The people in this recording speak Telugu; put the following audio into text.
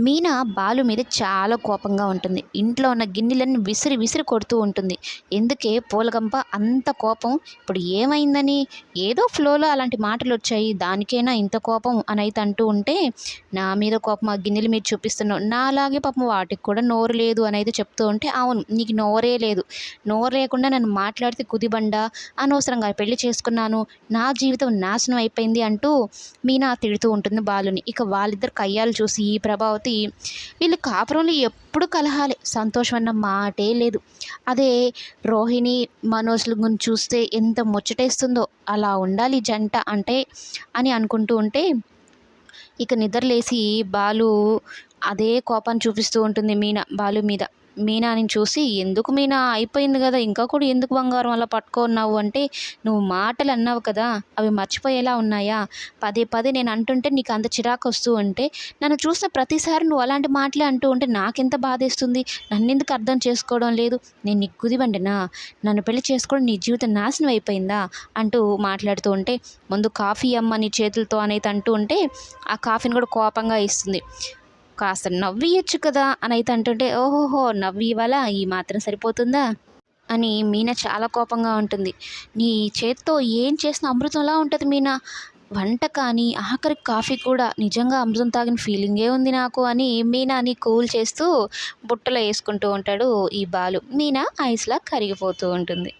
మీనా బాలు మీద చాలా కోపంగా ఉంటుంది. ఇంట్లో ఉన్న గిన్నెలన్నీ విసిరి విసిరి కొడుతూ ఉంటుంది. ఎందుకే పూలగంప? అంత కోపం? ఇప్పుడు ఏమైందని? ఏదో ఫ్లోలో అలాంటి మాటలు వచ్చాయి. దానికైనా ఇంత కోపం? అని అయితే అంటూ ఉంటే నా మీద కోపం ఆ గిన్నెలు మీరు చూపిస్తున్నావు నా అలాగే పాపం వాటికి కూడా నోరు లేదు అని అయితే చెప్తూ ఉంటే అవును నీకు నోరే లేదు. నోరు లేకుండా నన్ను మాట్లాడితే కుదిబండ అనవసరంగా పెళ్ళి చేసుకున్నాను నా జీవితం నాశనం అయిపోయింది అంటూ మీనా తిడుతూ ఉంటుంది బాలుని. ఇక వాళ్ళిద్దరు కయ్యాలు చూసి ఈ ప్రభావతి వీళ్ళు కాపురంలో ఎప్పుడు కలహాలే. సంతోషం అన్న మాటే లేదు. అదే రోహిణి మనోజ్లు చూస్తే ఎంత ముచ్చటేస్తుందో. అలా ఉండాలి జంట అంటే అని అనుకుంటూ ఉంటే ఇక నిద్రలేసి బాలు అదే కోపాన్ని చూపిస్తూ ఉంటుంది మీనా బాలు మీద. మీనాని చూసి ఎందుకు మీనా? అయిపోయింది కదా. ఇంకా కూడా ఎందుకు బంగారం అలా పట్టుకున్నావు? అంటే నువ్వు మాటలు అన్నావు కదా. అవి మర్చిపోయేలా ఉన్నాయా? పదే పదే నేను అంటుంటే నీకు అంత చిరాకు వస్తూ ఉంటే నన్ను చూసిన ప్రతిసారి నువ్వు అలాంటి మాటలే అంటూ ఉంటే నాకెంత బాధేస్తుంది? నన్ను ఎందుకు అర్థం చేసుకోవడం లేదు? నేను నీకు కుదివండినా? నన్ను పెళ్ళి చేసుకోవడం నీ జీవితం నాశనం అయిపోయిందా? అంటూ మాట్లాడుతూ ఉంటే ముందు కాఫీ అమ్మ నీ చేతులతో అనేది అంటూ ఉంటే ఆ కాఫీని కూడా కోపంగా ఇస్తుంది. కాస్త నవ్వియచ్చు కదా అని అయితే అంటుంటే ఓహోహో నవ్వి ఇవ్వాలా? ఈ మాత్రం సరిపోతుందా? అని మీనా చాలా కోపంగా ఉంటుంది. నీ చేత్తో ఏం చేసిన అమృతంలా ఉంటుంది మీనా. వంట కానీ ఆఖరి కాఫీ కూడా నిజంగా అమృతం తాగిన ఫీలింగే ఉంది నాకు అని మీనాని కూల్ చేస్తూ బుట్టలో వేసుకుంటూ ఉంటాడు ఈ బాలు. మీనా ఐస్లా కరిగిపోతూ ఉంటుంది.